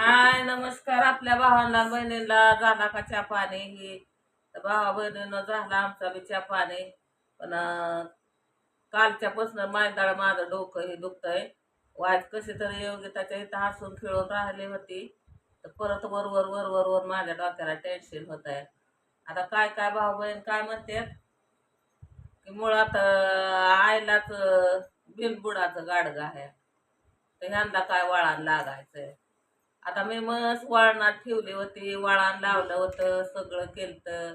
हाय नमस्कार आपल्या भावांना बहिणीला झाला का चहा पाणी? ही तर भावा बहिणीनं झाला आमचा बी चहा पाणी. पण कालच्यापासून मायदाळ माझं डोकं हे दुखतंय. वाईट कशी तरी योगिताच्या इथं हसून खेळून राहिली होती. तर परत वरवर वरवर वर माझ्या डोक्याला टेन्शन होत आहे आता काय काय भाऊ बहीण काय म्हणतात? की मुळात आयलाच आईलाच गाडगं आहे. तर ह्यांना काय वळान लागायचंय? आता मी मस्त वळणात ठेवली होती वळण लावलं होतं सगळं केलं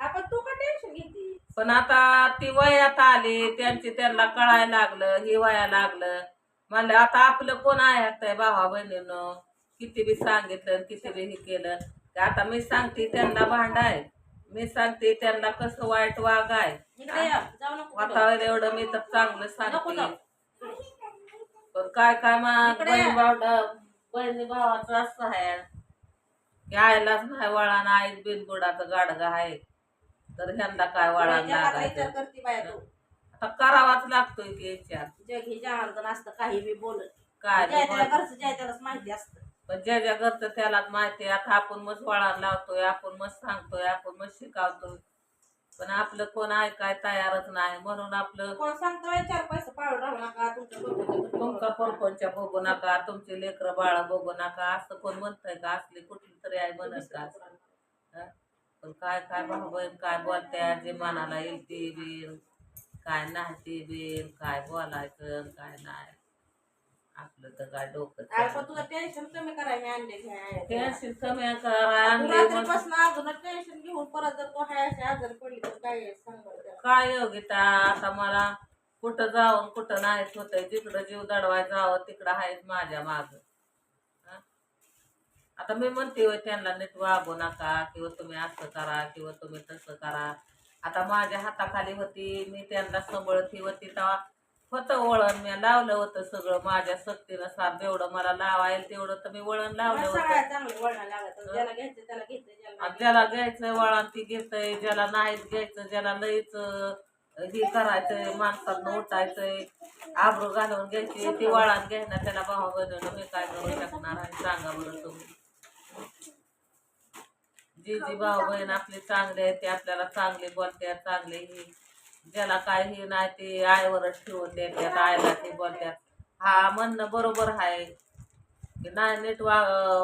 आपण तू का टेन्शन घेते? पण आता ती वयात आली त्यांची त्यांना कळायला लागलं हे वया लागलं. म्हणलं आता आपलं कोण ऐकतंय भावा बहिणीनं? किती बी सांगितलं किती बी हे केलं. आता मी सांगते त्यांना भांडाय मी सांगते त्यांना कसं वाईट वागाय. वातावरण एवढं मी तर चांगलं सांगते. पण काय काय मग बहीण भावाचं असं आहे. की आईलाच नाही वळण आई बिनबुडाचं गाडगं आहे. तर ह्यांना काय वळण जगाचा विचार लागायचं करते बाया तू. आता करावाच लागतोय की विचार जग हे जनार्दन असतं काही बी बोलत काय ज्या त्याला बी. घरचं ज्या त्यालाच माहिती असतं. पण ज्या ज्या घरचं त्यालाच माहिती आहे. आता आपण मस्त वळण लावतोय आपण मस्त सांगतोय आपण मस्त शिकावतोय. पण आपलं कोण ऐकाय तयारच नाही. म्हणून आपलं कोण सांगतो चार पैसे पाळून राहू नका तुमच्या तुमचा परपंच बघू नका तुमचे लेकर बाळ बघू नका असं कोण म्हणतंय का? असली कुठली तरी आहे म्हणत का हं? पण काय काय भाऊ बहीण काय बोलत्या? जे मनाला येईल ते बिन काय नाही ते बिन काय बोलायचं काय नाही. आपलं तर काय डोकं पण तुझं टेन्शन कमी करायला मी आणले टेन्शन कमी करा आणले मग रात्रीपासून अजून टेन्शन घेऊन परत जर तो हाय अशी आजारी पडली तर काय सांग बरं त्याला. काय योगिता आता मला कुठं जाऊन कुठं नाहीच होतंय जिकडं जीव दडवाय जावं तिकडं आहेच माझ्या माग. आता मी म्हणते होय त्यांना नीट वागू नका किंवा तुम्ही असं करा किंवा तुम्ही तसं करा. आता माझ्या हाताखाली होती मी त्यांना सांभाळती होती तेव्हा होतं वळण मी लावलं होतं सगळं माझ्या सक्तीनं सार जेवढं मला लावायला तेवढं तर मी वळण लावलं होतं. ज्याला घ्यायचं वळण ती घेतय ज्याला नाहीच घ्यायचं ज्याला लईच हे करायचंय माणसानं उठायचंय. आबरू घालून घ्यायची ती वळण घ्यायना त्याला भावा बनवलं मी काय करू शकणार आहे सांगा बरं तुम्ही. जी जी भाऊ बहीण आपली चांगले आहे ते आपल्याला चांगले बोलतात चांगले हे. ज्याला काय हे नाही ते आईवरच ठेवून देतात आईला ते बोलतात हा म्हणणं बरोबर आहे. की नाही नीट वा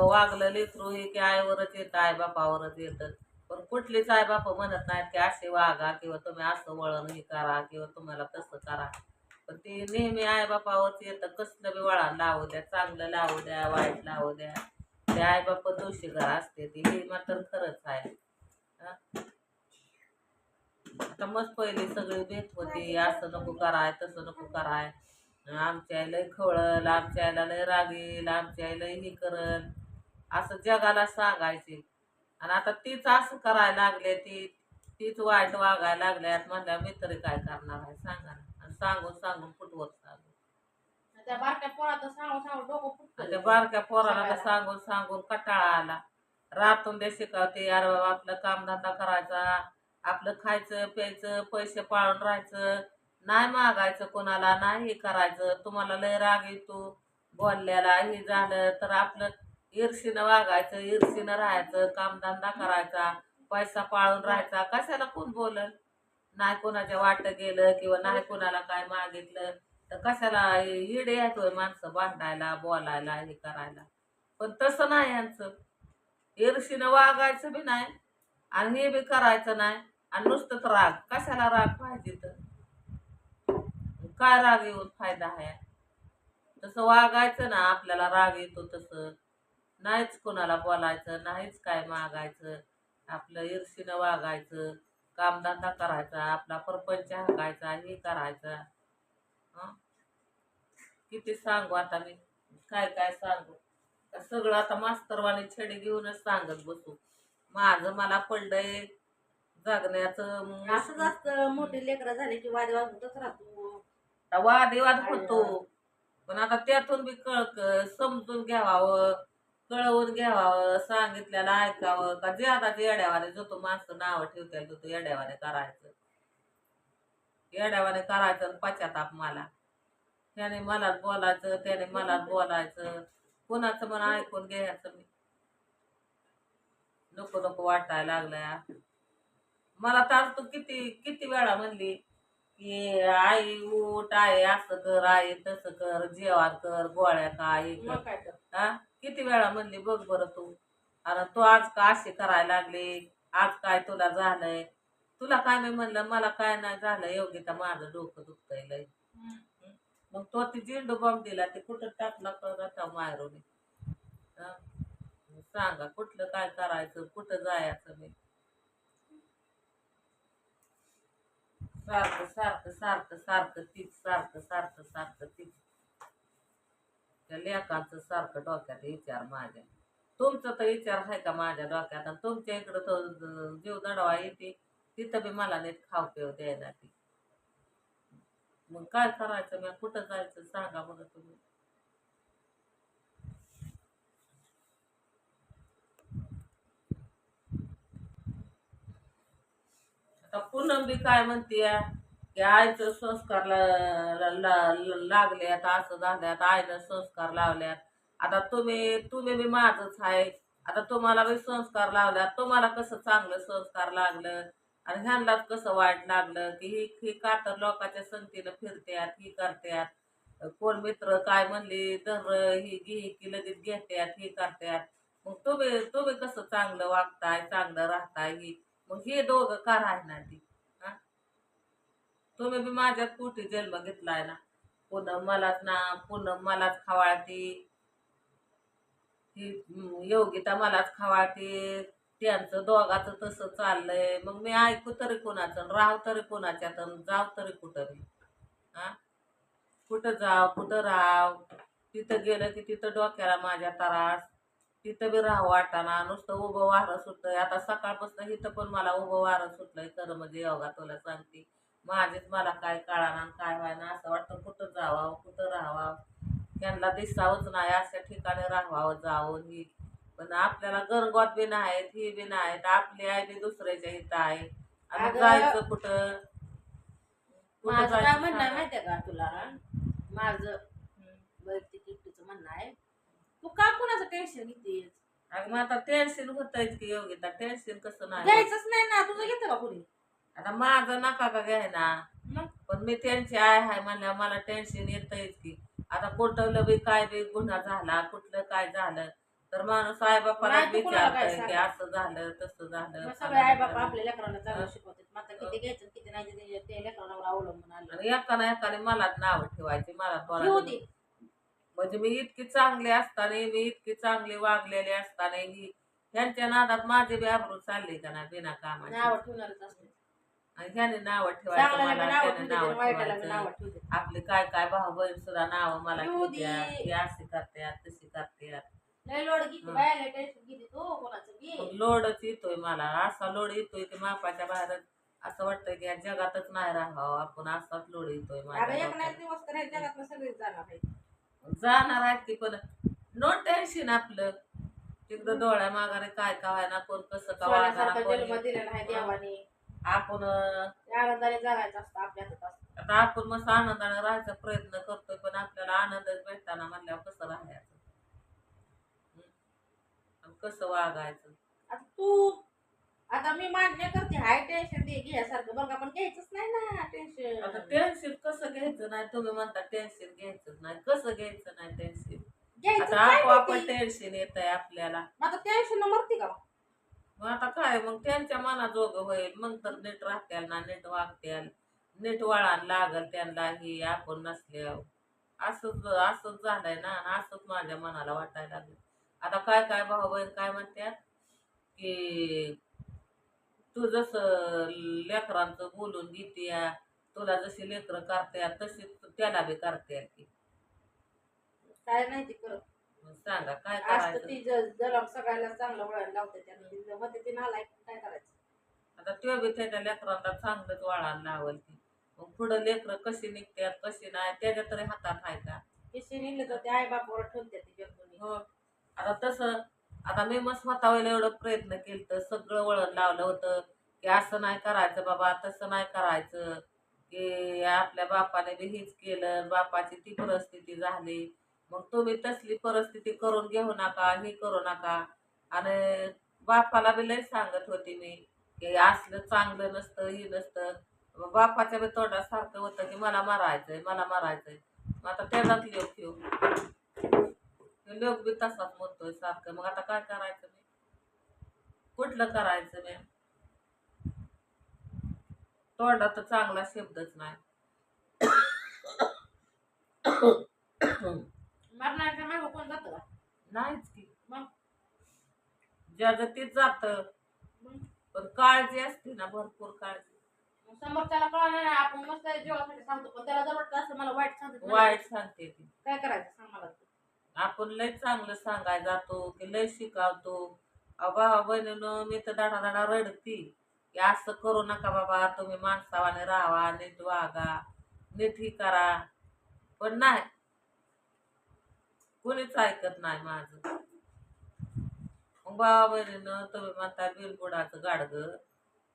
वागलं लेकरू हे की आईवरच येतं आई बापावरच येतं. कुठलीच आई बाप म्हणत नाहीत की असे वागा किंवा तुम्ही असं वळण हे करा किंवा तुम्हाला तसं करा. पण ते नेहमी आईबापावरच येतं कसलं बी वळण लावू द्या चांगलं लावू द्या वाईट लावू द्या. ते आई बाप दोषीगर असते ती हे मात्र खरंच आहे. आता मग पहिली सगळी भेट होती असं नको कराय तसं नको कराय. आमच्या आईला खवळल आमच्या आईला लय रागेल आमच्या आईला हे करल. असं जगाला सांगायचे. आणि आता तीच असं करायला लागले ती तीच वाईट वागायला लागल्यात म्हणल्या मी तरी काय करणार आहे? सांगा ना. आणि सांगून सांगून फुटवत सांगून त्या बारक्या पोराचं सांगून सांगून डोकं आणि त्या फुटतं. बारक्या पोराला तर सांगून सांगून कटाळा आला. रातून दे शिकवते अरे बाबा आपलं कामधंदा करायचा आपलं खायचं प्यायचं पैसे पाळून राहायचं नाही मागायचं कोणाला नाही हे करायचं. तुम्हाला लय राग येतो. बोलल्याला हे झालं तर आपलं ईर्षीनं वागायचं ईर्षीनं राहायचं कामधंदा करायचा पैसा पाळून राहायचा. कशाला कोण बोलल? नाही कोणाच्या वाट गेलं किंवा नाही कोणाला काय मागितलं. तर कशाला इडे येतोय माणसं बांधायला बोलायला हे करायला. पण तसं नाही यांचं. ईर्षीनं वागायचं बी नाही आणि हे बी करायचं नाही आणि नुसतंच राग. कशाला राग पाहिजे तर? काय राग येऊन फायदा आहे? तसं वागायचं ना आपल्याला राग येतो तसं. नाहीच कोणाला बोलायचं नाहीच काय मागायचं. आपलं ईर्षीनं वागायचं कामधंदा करायचा आपला परपंच हाकायचा हे करायचा? किती सांगू आता मी? काय काय सांगू? सगळं आता मास्तरवाणी छडी घेऊनच सांगत बसू. माझं मला पडलंय जगण्याचं. असंच असतं. मोठी लेकरं झाली की वाद वाजतच राहतो. वादविवाद होतो. पण आता त्यातून बी कळ समजून घ्यावावं कळवून घ्यावावं सांगितलेलं ऐकावं. का जे आता येड्यावाने जो तो माणसं नावं ठेवतील तो तो येड्यावाने करायचं. येड्यावाने करायचं आणि पश्चाताप मला. त्याने मलाच बोलायचं त्याने मलाच बोलायचं. कोणाचं मन ऐकून घ्यायचं मी? नको नको वाटायला लागलंय मला तर तू किती किती वेळा म्हणली की आई उठ आई असं कर आई तसं कर जेवण कर गोळ्या काय हा? किती वेळा म्हणली बघ बरं तू. आणि तू आज का अशी करायला लागली? आज काय तुला झालंय? तुला काय मी म्हणलं मला काय नाही झालं योगिता माझं डोकं दुखतंय लय. मग तो ती झेंडू बॉम्ब दिला ते कुठं टाकला कळता मायरोने? सांगा कुठलं काय करायचं कुठं जायचं मी? सारखं सारखं सारखं सारखं तीच सारखं सारखं सारखं तीच. त्या लेखांचं सारखं डोक्यात विचार माझ्या. तुमचं तर विचार आहे का माझ्या डोक्यात? आणि तुमच्या इकडं तर जीव दडवा येते. तिथं बी मला नीट खाव पिव द्यायला ती. मग काय करायचं? मी कुठं जायचं? सांगा बरं तुम्ही. आता पूनम बी काय म्हणते की आईचं संस्कार लागले आता असं झालं आता आईला संस्कार लावल्यात. आता तुम्ही तुम्ही बी माझंच आहे आता तुम्हाला बी संस्कार लावल्यात. तुम्हाला कसं चांगलं संस्कार लागलं? आणि ह्यांनाच कसं वाईट लागलं? की ही ही कातर लोकांच्या संगतीनं फिरत्यात ही करतात कोण मित्र काय म्हणली तर ही घे की लगेच घेतात ही करतात मग तुम्ही तुम्ही कसं चांगलं वागताय चांगलं राहताय ही? मग हे दोघं का राहणार ती? तुम्ही बी माझ्यात कुठे जन्म घेतलाय ना? पुन्हा मलाच ना पुन्हा मलाच खवाळती. ही योगिता मलाच खवाळती. त्यांचं दोघाचं तसं चाललंय. मग मी ऐकू तरी कोणाचं आणि राहू तरी कोणाच्यात तर जाऊ तरी कुठं मी हा कुठं जाव कुठं राहाव तिथं गेलं की तिथं डोक्याला माझ्या त्रास. तिथं बी राहू वाटाना नुसतं उभं वारं सुटतंय आता सकाळपासून इथं पण मला उभं वारं सुटलंय. तर म्हणजे योगा तुला सांगते. माझीच मला काय कळाना काय व्हायना असं वाटतं कुठं जावावं कुठं राहावं. त्यांना दिसावंच नाही अशा ठिकाणी राहावं जावं ही. पण आपल्याला गरगोत बी नाहीत ही बी नाहीत आपली आई बी दुसऱ्याच्या इथं आहे. आणि अगं, जायचं कुठं? कुठं माझं काय जायचं? म्हणणं आहे सांगा? माहितीये का तुला? माझं. वैयक्तिक एकटीचं म्हणणं आहे. तू का कोणाचं टेन्शन घेतेस? अगं मग आता टेन्शन होतंयच की योगिता टेन्शन कसं नाही होत? घ्यायचंच नाही ना तुझं घेतं का कुणी? आता माझं नका का घ्यायना पण मी त्यांची आय आहे म्हणल्यावर मला टेन्शन येतंयच की. आता कुठलं बी काय बी गुन्हा झाला कुठलं काय झालं तर माणूस आई बापाला नाही, तू कोणाला काय विचारतय की. असं झालं तसं झालं मग सगळे आई बाप आणि आपल्या लेकरांना चांगलं शिकवतात. मग आता किती घ्यायचं किती नाही ते- ते लेकरांवर अवलंबून आलं. एकाने एकाने मलाच नाव ठेवायची मला म्हणजे मी इतकी चांगली असताना मी इतकी चांगली वागलेली असताना ही ह्यांच्या नादात माझी बी आबरू चालली का नाही बिना कामाची? नाव ठेवणारच असते आणि ह्याने नाव ठेवायचं चांगल्याला मला बी नाव त्याने ठेवते नाव वाईटाला बी ठेवायचं. नाव ठेवते आपले काय काय भाऊ बहीण सुद्धा नाव मला येऊ दे. ठेवत्यात हे अशी करत्यात तशी करत्यात लय लोड घेते हं. बाया लय टेन्शन घेते तू कोणाचं घे मग लोडच येतोय मला. असा लोड येतोय की मापाच्या बाहेर. असं वाटतंय की या जगातच नाही राहावं आपण असाच लोड येतोय अगं माझ्या एक नाही डोक्यात. दिवस तर ह्या जगात सगळेच जाणार आहे जाणार आहेत की पण नो टेन्शन आपलं. तिकडं डोळ्या मागाने काय का व्हायना कोण कसं का वागाना सोन्यासारखा कोण जन्म दिलेला आहे देवाने. आपण आनंदाने जगायचं असतं आपल्या हातात असतं. आता आपण मस्त आनंदाने राहायचा प्रयत्न करतोय पण आपल्याला आनंदच भेटताना म्हणल्यावर कसं राहायचं? कसं वागायचं? आता तू आता मी मान्य करते हाय टेन्शन दे घ्यासारखं बरं का पण घ्यायचंच नाही ना आता टेन्शन टेन्शन कसं घ्यायचं नाही? तुम्ही म्हणता टेन्शन घ्यायचंच नाही. कसं घ्यायचं नाही टेन्शन घ्यायचं आता आपोआप? टेन्शन येत आहे आपल्याला. मग आता टेन्शन मरते का मग आता काय मग त्यांच्या मनाजोगं होईल. मग तर नीट राहत्याल ना नीट वागत्याल. नीट वळण लागल त्यांना हे आपण नसल्या असंच असंच झालंय ना असंच माझ्या मनाला वाटायला लागलं. आता काय काय भाऊ बहीण काय म्हणतात की तू जसं लेकरांचं बोलून घेते तुला जशी लेकरं करतात तशी त्याला बी करतात की. काय नाही ते करत सांगा काय करायचं? ती ज- जलम सगळ्याला चांगलं वळण लावते त्यानं. होते ते काय करायचं? आता तो बी त्याच्या लेकरांना चांगलंच वळण लावल की मग पुढं लेकरं कशी निघतात कशी नाही त्याच्या तरी हातात आहे का? किशी निघलं तर ते आई बापावर ठेवते ती जगदुनी. हो. आता तसं आता मी मग स्वतःवर एवढं प्रयत्न केलं तर सगळं वळण लावलं होतं की असं नाही करायचं बाबा तसं नाही करायचं. की आपल्या बापाने बी हेच केलं बापाची ती परिस्थिती झाली. मग तुम्ही तसली परिस्थिती करून घेऊ नका हे करू नका. आणि बापाला बी लय सांगत होती मी की असलं चांगलं नसतं हे नसतं. बापाच्या बी तोंडात सारखं होतं की मला मारायचंय मला मारायचंय. मग आता त्यालाच लोक घेऊ. लोक बी तसाच म्हणतोय सारखं. मग आता काय करायचं मी? कुठलं करायचं मी? तोंडात तर चांगला शब्दच नाही. मरणाच्या मागं कोण जातं का? नाहीच की. मग? ज्याचं ते जात. मग? पण काळजी असते ना भरपूर काळजी. मग समोरच्याला कळणार नाही आपण मस्त जेवासाठी सांगतो पण त्याला जर वाटतं असं मला वाईट सांगतो वाईट सांगते ती. काय करायचं सांग मला? तू. आपण लय चांगलं सांगाय जातो की लय शिकावतो. अबा बहिणीनं मी तर दाडा दाडा रडती. की असं करू नका बाबा तुम्ही माणसावाने राहावा नीट वागा नीट ही करा. पण नाही कोणीच ऐकत नाही माझं. मग बाबा तुम्ही म्हणता बिलबुडाचं गाडगं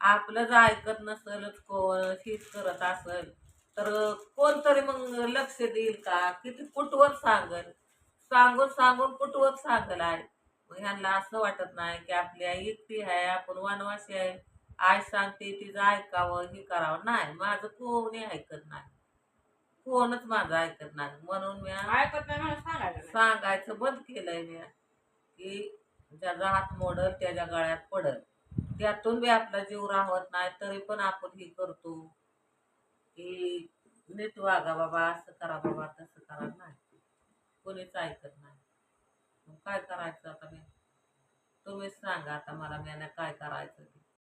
आपलंच ऐकत नसलच कोण हीच करत असेल तर कोणतरी मग लक्ष देईल का? किती कुठवर सांगल? सांगून सांगून कुठवर सांगल आहे मग ह्यांना असं वाटत नाही की आपली आई एकटी आहे आपण वनवासी आहे. आई सांगते तिचं ऐकावं हे करावं. नाही माझं कोणी ऐकत नाही. कोणच माझं ऐकत नाही. म्हणून मी ऐकत नाही म्हणून सांगायचं नाही. सांगायचं बंद केलंय मी. की ज्याचा हात मोडल त्याच्या गळ्यात पडल त्यातून बी आपला जीव राहत नाही तरी पण आपण हे करतो. की नीट वागा बाबा असं करा बाबा तसं करा. नाही. कोणीच ऐकत नाही. मग काय करायचं आता मी? तुम्हीच सांगा आता मला मी काय करायचं ते.